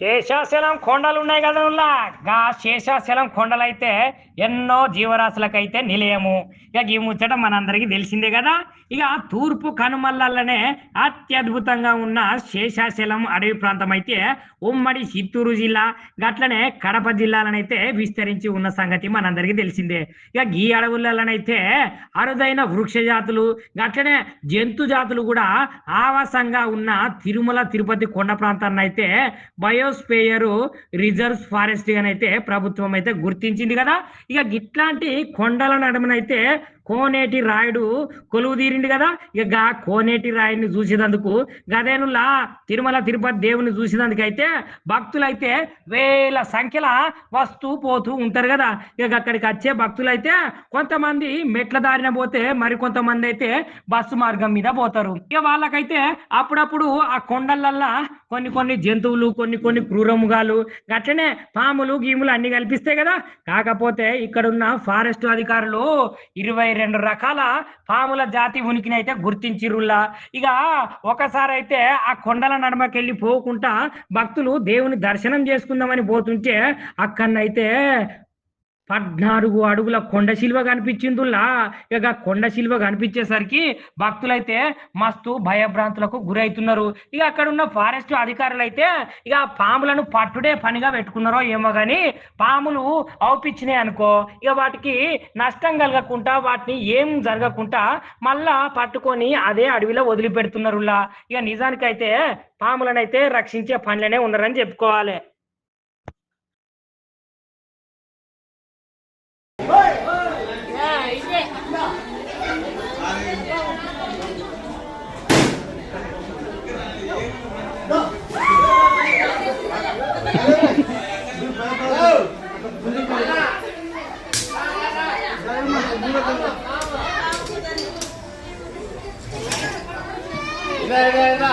శేషాచలం కొండలు ఉన్నాయి కదా గా శేషాచలం కొండలైతే ఎన్నో జీవరాశులకైతే నిలయము. ఇక ఈ ముచ్చట మనందరికీ తెలిసిందే కదా? ఇక తూర్పు కనుమల్లనే అత్యద్భుతంగా ఉన్న శేషాచలం అడవి ప్రాంతం అయితే ఉమ్మడి చిత్తూరు జిల్లా గట్లనే కడప జిల్లాలనైతే విస్తరించి ఉన్న సంగతి మనందరికీ తెలిసిందే. ఇక ఈ అడవులలోనైతే అరుదైన వృక్ష జాతులు గట్లనే జంతు జాతులు కూడా ఆవాసంగా ఉన్న తిరుమల తిరుపతి కొండ ప్రాంతాన్ని అయితే బయోస్పేయర్ రిజర్వ్ ఫారెస్ట్ అని అయితే ప్రభుత్వం అయితే గుర్తించింది కదా. ఇక ఇట్లాంటి కొండల నడుమనైతే కోనేటి రాయుడు కొలువు తీరిండు కదా? ఇక గా కోనేటి రాయుడిని చూసినందుకు గదేనులా తిరుమల తిరుపతి దేవుని చూసేందుకు అయితే భక్తులైతే వేల సంఖ్యల వస్తూ పోతూ ఉంటారు కదా? ఇక అక్కడికి వచ్చే భక్తులైతే కొంతమంది మెట్ల దారిన పోతే మరికొంతమంది అయితే బస్సు మార్గం మీద పోతారు. ఇక వాళ్ళకైతే అప్పుడప్పుడు ఆ కొండలల్లా కొన్ని కొన్ని జంతువులు కొన్ని కొన్ని క్రూరముగాలు అట్లనే పాములు గీములు అన్ని కల్పిస్తాయి కదా? కాకపోతే ఇక్కడున్న ఫారెస్ట్ అధికారులు ఇరవై రెండు రకాల పాముల జాతి ఉనికిని అయితే గుర్తించిరుల్లా ఇక ఒకసారి అయితే ఆ కొండల నడమకెళ్ళి పోకుండా భక్తులు దేవుని దర్శనం చేసుకుందామని పోతుంటే అక్కడనైతే పద్నాలుగు అడుగుల కొండ శిల్వ కనిపించిందిలా ఇక కొండ శిల్వ కనిపించేసరికి భక్తులైతే మస్తు భయభ్రాంతులకు గురవుతున్నారు ఇక అక్కడ ఉన్న ఫారెస్ట్ అధికారులు అయితే ఇక పాములను పట్టుడే పనిగా పెట్టుకున్నారో ఏమో కానీ పాములు అవుపించినాయి అనుకో. ఇక వాటికి నష్టం కలగకుండా వాటిని ఏం జరగకుండా మళ్ళా పట్టుకొని అదే అడవిలో వదిలిపెడుతున్నారులా ఇక నిజానికైతే పాములనైతే రక్షించే పనులనే ఉన్నారని చెప్పుకోవాలి. இதா இதா இதா